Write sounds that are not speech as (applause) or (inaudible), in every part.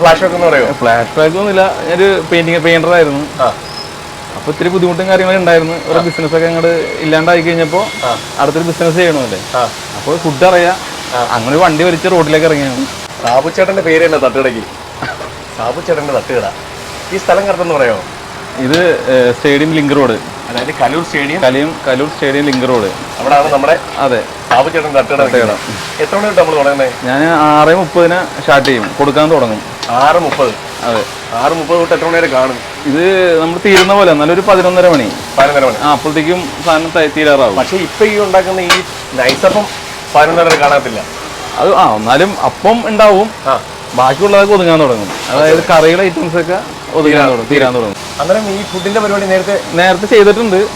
Flash back എന്ന് പറയുമോ flash back ഒന്നുമില്ല. ഒരു പെയിന്റിങ് പെയിന്റർ ആയിരുന്നു. അപ്പൊ ഇത്തിരി ബുദ്ധിമുട്ടും കാര്യങ്ങളും ഉണ്ടായിരുന്നു. ഒരു ബിസിനസ് ഒക്കെ അങ്ങോട്ട് ഇല്ലാണ്ടായി കഴിഞ്ഞപ്പോ അടുത്തൊരു ബിസിനസ് ചെയ്യണമല്ലേ? അപ്പൊ അപ്പോൾ ഫുഡ് അറിയാം. അങ്ങനെ വണ്ടി വലിച്ച് റോഡിലേക്ക് ഇറങ്ങിയാണ്. സാബു ചേട്ടന്റെ പേര് തന്നെ തട്ടുകടയ്ക്ക്. സാബു ചേട്ടന്റെ തട്ടുകട. ഈ സ്ഥലം കറക്റ്റ് പറയോ പറയാമോ ഇത് സ്റ്റേഡിയം ലിങ്ക് റോഡ് അതായത് കലൂർ സ്റ്റേഡിയം കലിയും കലൂർ സ്റ്റേഡിയം ലിങ്ക് റോഡ് അവിടെയാണ് നമ്മുടെ അതെ. സാബു ചേട്ടൻ തട്ടുകട. എത്ര മണി തൊട്ട് നമ്മൾ തുടങ്ങുന്നത് ഞാൻ ആറ് മുപ്പതിന് സ്റ്റാർട്ട് ചെയ്യും. കൊടുക്കാൻ തുടങ്ങും. ആറ് മുപ്പത് അതെ. ആറ് മുപ്പത് തൊട്ട് എത്ര മണി വരെ കാണും? ഇത് നമ്മൾ തീരുന്ന പോലെ നല്ലൊരു പതിനൊന്നര മണി. പതിനൊന്നര മണി. ആ അപ്പോഴത്തേക്കും സാധനം തീരാറാവും. പക്ഷെ ഇപ്പൊ ഈ ഉണ്ടാക്കുന്ന ഈ നൈസപ്പം പതിനൊന്നര വരെ കാണാത്തില്ല. അത് ആ എന്നാലും അപ്പം ഉണ്ടാവും. ബാക്കിയുള്ളതൊക്കെ ഒതുങ്ങാൻ തുടങ്ങും. അതായത് കറിയുടെ ഐറ്റംസ് ഒക്കെ ഒതുങ്ങാൻ തുടങ്ങും തീരാൻ തുടങ്ങും. അന്നേരം ഈ ഫുഡിന്റെ പരിപാടി നേരത്തെ നേരത്തെ ചെയ്തിട്ടുണ്ട്.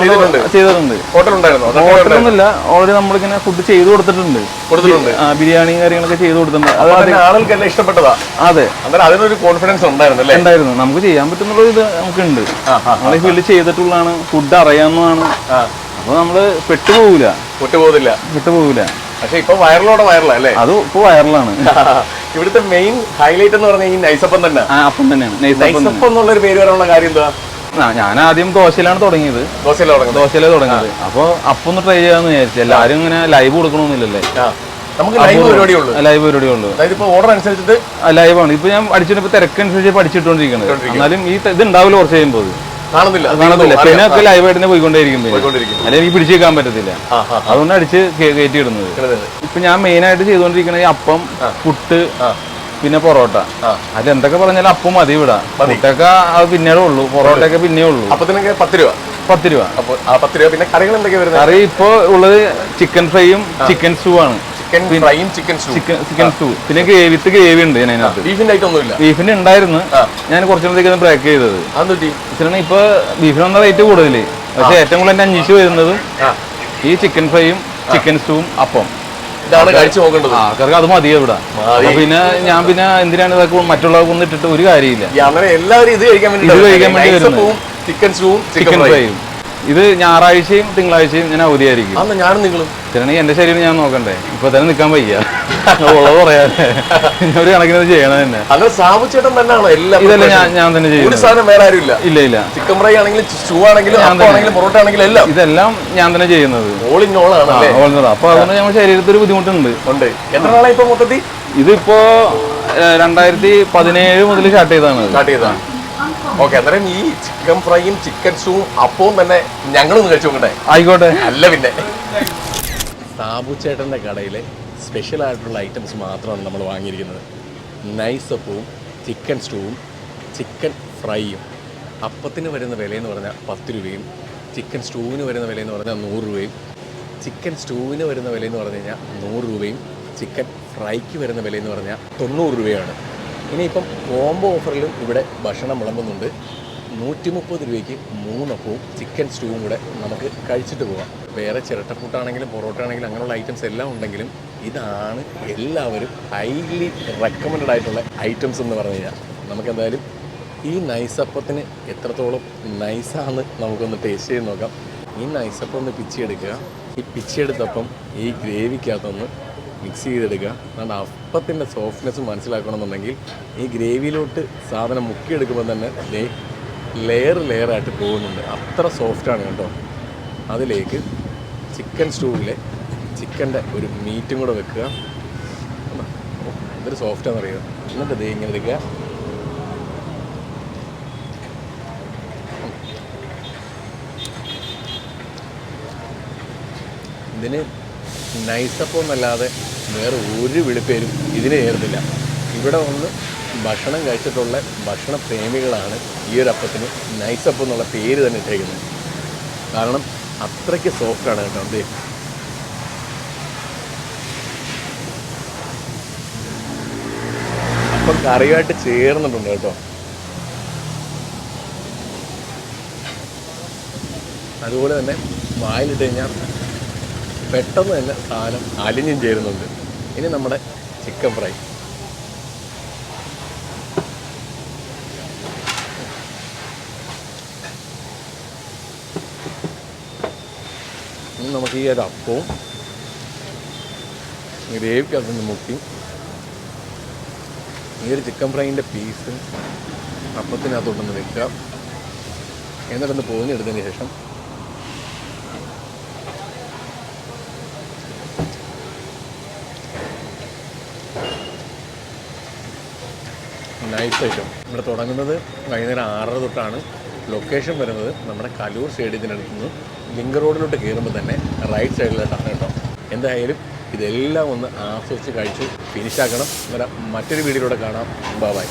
ചെയ്തിട്ടുണ്ട്? ഹോട്ടലൊന്നുമില്ല. ഓൾറെഡി നമ്മളിങ്ങനെ ഫുഡ് ചെയ്തു കൊടുത്തിട്ടുണ്ട്. കൊടുത്തിട്ടുണ്ട്. ബിരിയാണി കാര്യങ്ങളൊക്കെ ചെയ്തു കൊടുത്തിട്ടുണ്ട്. ആളുകൾക്കെല്ലാം ഇഷ്ടപ്പെട്ടതാ. അതെ. അതിനൊരു കോൺഫിഡൻസ് ഉണ്ടായിരുന്നു ഉണ്ടായിരുന്നു. നമുക്ക് ചെയ്യാൻ പറ്റുന്നുള്ള ഇത് നമുക്കുണ്ട്. നമ്മളെ ഫീൽഡ് ചെയ്തിട്ടുള്ളതാണ്. ഫുഡ് അറിയാവുന്നതാണ്. അപ്പൊ നമ്മൾ പെട്ടുപോകൂല പെട്ടുപോകില്ല പെട്ടുപോകൂല പക്ഷെ ഇപ്പൊ വൈറലോടെ വയറിലാ അല്ലേ? അത് ഇപ്പൊ വൈറലാണ് (laughs) ഇവിടുത്തെ മെയിൻ ഹൈലൈറ്റ് എന്ന് പറഞ്ഞാൽ ഈ നൈസപ്പം തന്നെ. അപ്പം തന്നെയാണ്. നൈസപ്പം എന്നുള്ള ഒരു പേര് വരാനുള്ള കാര്യം എന്താ? ഞാൻ ആദ്യം ദോശയിലാണ് തുടങ്ങിയത്. ദോശയിലെ തുടങ്ങിയത്. അപ്പൊ അപ്പം ഒന്ന് ട്രൈ ചെയ്യാന്ന് വിചാരിച്ചു. എല്ലാരും ഇങ്ങനെ ലൈവ് കൊടുക്കണമെന്നില്ലല്ലേ നമുക്ക് ലൈവ് ലൈവ് പരിപാടിയേ ഉള്ളൂ അതായത് ഇപ്പൊ ഓർഡർ അനുസരിച്ചിട്ട് ഇപ്പൊ ഞാൻ അടിച്ചിട്ട് തിരക്കനുസരിച്ച് പഠിച്ചിട്ടോണ്ടിരിക്കുന്നത് എന്നാലും ഈ ഇത് ഉണ്ടാവില്ല കുറച്ച് കഴിയുമ്പോൾ കാണുന്നില്ല. കാണത്തില്ല പിന്നെ ഒക്കെ ലൈവ് ആയിട്ട് പോയിക്കൊണ്ടേയിരിക്കും അല്ലെങ്കിൽ എനിക്ക് പിടിച്ചു വെക്കാൻ പറ്റത്തില്ല. അതുകൊണ്ട് അടിച്ച് കയറ്റി ഇടുന്നത്. ഇപ്പൊ ഞാൻ മെയിൻ ആയിട്ട് ചെയ്തുകൊണ്ടിരിക്കുന്നത് അപ്പം പുട്ട് പിന്നെ പൊറോട്ട. അത് എന്തൊക്കെ പറഞ്ഞാലും അപ്പം മതി ഇവിടെ. പുട്ടൊക്കെ അത് പിന്നീടേ ഉള്ളൂ. പൊറോട്ടയൊക്കെ പിന്നേ ഉള്ളൂ. അപ്പത്തിനൊക്കെ പത്ത് രൂപ? പത്ത് രൂപ. പത്ത് രൂപ. പിന്നെ കറികൾ എന്തൊക്കെ വരുന്നത്? കറി ഇപ്പൊ ഉള്ളത് ചിക്കൻ ഫ്രൈയും ചിക്കൻ സ്റ്റൂ ആണ്. ചിക്കൻ ഫ്രൈയും ചിക്കൻ സ്റ്റൂ. Chicken stew. പിന്നെ ഗ്രേവിത്ത് ഗ്രേവി ഉണ്ട് ഞാൻ അതിനകത്ത്. ബീഫിന്റെ ഐറ്റം ഒന്നുമില്ല. ഉണ്ടായിരുന്നു. ഞാൻ കുറച്ചുനേരത്തേക്ക് ബ്രേക്ക് ചെയ്തത്. വെച്ചാൽ ഇപ്പൊ ബീഫിന് വന്ന റേറ്റ് കൂടുതൽ. പക്ഷെ ഏറ്റവും കൂടുതൽ എന്റെ അന്വേഷിച്ച് വരുന്നത് ഈ ചിക്കൻ ഫ്രൈയും ചിക്കൻ സ്റ്റൂവും അപ്പം. ഇതാണ് കഴിച്ചു നോക്കേണ്ടത്. ആൾക്കാർക്ക് അത് മതി. ഇവിടെ പിന്നെ ഞാൻ പിന്നെ എന്തിനാണ് ഇതൊക്കെ മറ്റുള്ളവർക്ക് ഒന്നും ഇട്ടിട്ട് ഒരു കാര്യമില്ല. അങ്ങനെ എല്ലാവരും ഇത് കഴിക്കാൻ വേണ്ടി. ചിക്കൻ സ്റ്റൂവും ചിക്കൻ ചിക്കൻ ഫ്രൈ ഫ്രൈയും ഇത് ഞായറാഴ്ചയും തിങ്കളാഴ്ചയും ഞാൻ അവധിയായിരിക്കും. അന്ന് ഞാനും നിങ്ങളും. ചേട്ടനെങ്കിൽ എന്റെ ശരീരം ഞാൻ നോക്കണ്ടേ? ഇപ്പൊ തന്നെ നിൽക്കാൻ വയ്യ. ഉള്ളത് പറയാതെ ഒരു കണക്കിന് ചെയ്യണം തന്നെ. അങ്ങനെ സാബു തന്നെയാണോ എല്ലാം ഇതല്ല ഞാൻ ഞാൻ തന്നെ ഒരു സാധനം വേറെ ആരും ഇല്ല ഇല്ല. ഇല്ല ചിക്കൻ ഫ്രൈ ആണെങ്കിലും സ്റ്റൂ ആണെങ്കിലും ആണെങ്കിലും പൊറോട്ട ആണെങ്കിലും എല്ലാം. ഇതെല്ലാം ഞാൻ തന്നെ ചെയ്യുന്നത്. ഓൾ ഇൻ ഓൾ ആണ് ആ, അല്ലേ ഓൾറെഡി. അപ്പൊ അതുകൊണ്ട് നമ്മുടെ ശരീരത്തിൽ ഒരു ബുദ്ധിമുട്ടുണ്ട്. ഉണ്ട്. എത്ര നാളായി ഇപ്പൊ മൊത്തത്തിൽ? ഇതിപ്പോ രണ്ടായിരത്തി പതിനേഴ് മുതൽ സ്റ്റാർട്ട് ചെയ്തതാണ്. സ്റ്റാർട്ട് ചെയ്തതാണ്. ഓക്കെ അന്നേരം ഈ ചിക്കൻ ഫ്രൈയും ചിക്കൻ സൂവും അപ്പവും തന്നെ ഞങ്ങളൊന്ന് കഴിച്ചു നോക്കട്ടെ. ആയിക്കോട്ടെ. അല്ല പിന്നെ. സാബു ചേട്ടന്റെ കടയിലെ സ്പെഷ്യൽ ആയിട്ടുള്ള ഐറ്റംസ് മാത്രമാണ് നമ്മൾ വാങ്ങിയിരിക്കുന്നത്. നൈസ് അപ്പവും ചിക്കൻ സ്റ്റൂവും ചിക്കൻ ഫ്രൈയും അപ്പത്തിന് വരുന്ന വിലയെന്ന് പറഞ്ഞാൽ പത്ത് രൂപയും ചിക്കൻ സ്റ്റൂവിന് വരുന്ന വിലയെന്ന് പറഞ്ഞാൽ നൂറ് രൂപയും ചിക്കൻ സ്റ്റൂവിന് വരുന്ന വിലയെന്ന് പറഞ്ഞു കഴിഞ്ഞാൽ നൂറ് രൂപയും ചിക്കൻ ഫ്രൈക്ക് വരുന്ന വിലയെന്ന് പറഞ്ഞാൽ തൊണ്ണൂറ് രൂപയാണ് ഇനിയിപ്പം കോംബോ ഓഫറിലും ഇവിടെ ഭക്ഷണം വിളമ്പുന്നുണ്ട്. നൂറ്റി മുപ്പത് രൂപയ്ക്ക് മൂന്നപ്പവും ചിക്കൻ സ്റ്റൂവും കൂടെ നമുക്ക് കഴിച്ചിട്ട് പോകാം വേറെ ചിരട്ടപ്പൂട്ടാണെങ്കിലും പൊറോട്ട ആണെങ്കിലും അങ്ങനെയുള്ള ഐറ്റംസ് എല്ലാം ഉണ്ടെങ്കിലും ഇതാണ് എല്ലാവരും ഹൈലി റെക്കമെൻഡ് ആയിട്ടുള്ള ഐറ്റംസ് എന്ന് പറഞ്ഞു കഴിഞ്ഞാൽ. നമുക്കെന്തായാലും ഈ നൈസപ്പത്തിന് എത്രത്തോളം നൈസാന്ന് നമുക്കൊന്ന് ടേസ്റ്റ് ചെയ്ത് നോക്കാം. ഈ നൈസപ്പം ഒന്ന് പിച്ചിയെടുക്കുക ഈ പിച്ചിയെടുത്തപ്പം ഈ ഗ്രേവിക്കകത്തൊന്ന് മിക്സ് ചെയ്തെടുക്കുക. അതുകൊണ്ട് അപ്പത്തിന്റെ സോഫ്റ്റ്നെസ് മനസ്സിലാക്കണമെന്നുണ്ടെങ്കിൽ ഈ ഗ്രേവിയിലോട്ട് സാധനം മുക്കിയെടുക്കുമ്പോൾ തന്നെ ദേ ലെയർ ലെയറായിട്ട് പോകുന്നുണ്ട്. അത്ര സോഫ്റ്റാണ് കേട്ടോ. അതിലേക്ക് ചിക്കൻ സ്റ്റൂവിലെ ചിക്കന്റെ ഒരു മീറ്റും കൂടെ വെക്കുക. എന്തൊരു സോഫ്റ്റാണെന്ന് അറിയുക എന്നിട്ട് ദേ ഇങ്ങനെ എടുക്കുക. ഇതിന് നൈസപ്പം എന്നല്ലാതെ വേറെ ഒരു വിളിപ്പേരും ഇതിന് ചേർന്നില്ല. ഇവിടെ വന്ന് ഭക്ഷണം കഴിച്ചിട്ടുള്ള ഭക്ഷണ പ്രേമികളാണ് ഈ ഒരു അപ്പത്തിന് നൈസപ്പം എന്നുള്ള പേര് തന്നെ ഇട്ടേക്കുന്നത്. കാരണം അത്രയ്ക്ക് സോഫ്റ്റാണ് കേട്ടോ ദേ. അപ്പം കറിയായിട്ട് ചേർന്നിട്ടുണ്ട് കേട്ടോ. അതുപോലെ തന്നെ വായിലിട്ട് കഴിഞ്ഞാൽ പെട്ടെന്ന് തന്നെ സാധനം അലിഞ്ഞും ചേരുന്നുണ്ട്. ഇനി നമ്മുടെ ചിക്കൻ ഫ്രൈ നമുക്ക് ഈ ഒരു അപ്പവും ഗ്രേവിക്കകത്ത് മുക്കി ഈ ഒരു ചിക്കൻ ഫ്രൈന്റെ പീസ് അപ്പത്തിനകത്തോട്ടൊന്ന് വെക്കുക. എന്നിട്ടൊന്ന് പൊതിഞ്ഞെടുത്തതിന് ശേഷം നൈസ് ഐറ്റം നമ്മൾ തുടങ്ങുന്നത് വൈകുന്നേരം ആറര തൊട്ടാണ്. ലൊക്കേഷൻ വരുന്നത് നമ്മുടെ കലൂർ സ്റ്റേഡിയത്തിനടുത്ത് നിന്ന്. ലിങ്ക് റോഡിലോട്ട് കയറുമ്പോൾ തന്നെ റൈറ്റ് സൈഡിലോട്ടാണ് കേട്ടോ. എന്തായാലും ഇതെല്ലാം ഒന്ന് ആസ്വദിച്ച് കഴിച്ച് ഫിനിഷാക്കണം വരാം. മറ്റൊരു വീഡിയോയിലൂടെ കാണാം. ബൈ